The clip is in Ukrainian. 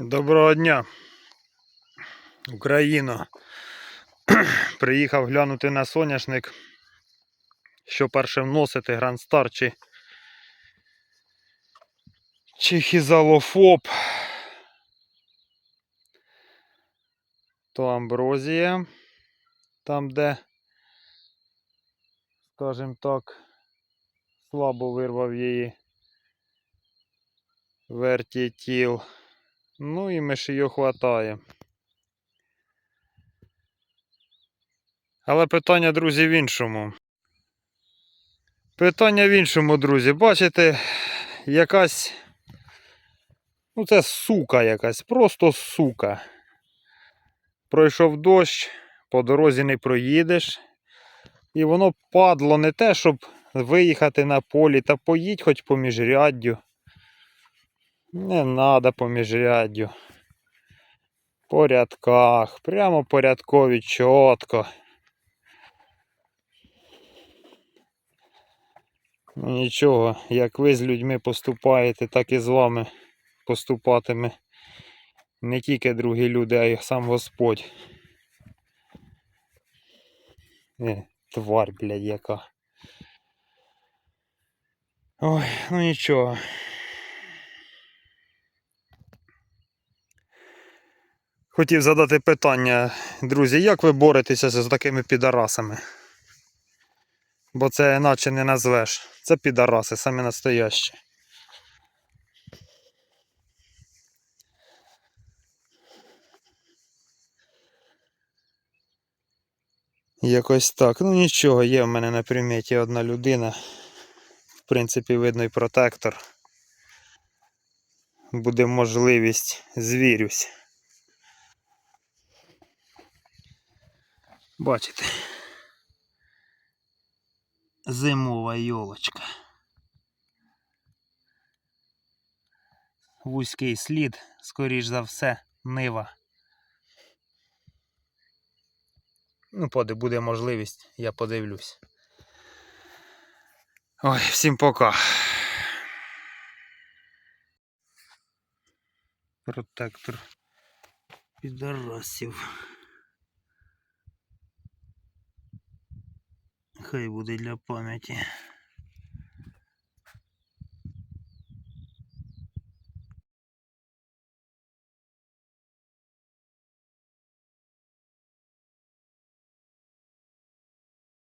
Доброго дня, Україно. Приїхав глянути на соняшник, що перше вносити Грандстар чи, чи хізалофоб. То амброзія, там де, скажімо так, слабо вирвав її вертітіл. Ну і мишію хватає. Але питання, друзі, в іншому. Питання в іншому, друзі. Бачите, якась. Ну, це сука якась, просто сука. Пройшов дощ, по дорозі не проїдеш. І воно падло не те, щоб виїхати на полі, та поїдь хоч по міжряддю. Не надо по міжряддю. По рядках. Прямо порядкові чітко. Ну нічого, як ви з людьми поступаєте, так і з вами поступатиме не тільки другі люди, а й сам Господь. Е, тварь, блядь, яка. Ой, ну нічого. Хотів задати питання, друзі, як ви боретеся з такими підарасами? Бо це наче не назвеш. Це підараси, самі настоящі. Якось так. Ну нічого, є в мене на приміті одна людина. В принципі, видно і протектор. Буде можливість, звірюсь. Бачите. Зимова йолочка. Вузький слід, скоріш за все, нива. Ну, поди буде можливість, я подивлюсь. Ой, всім пока. Протектор підарасів. Хай буде для пам'яті.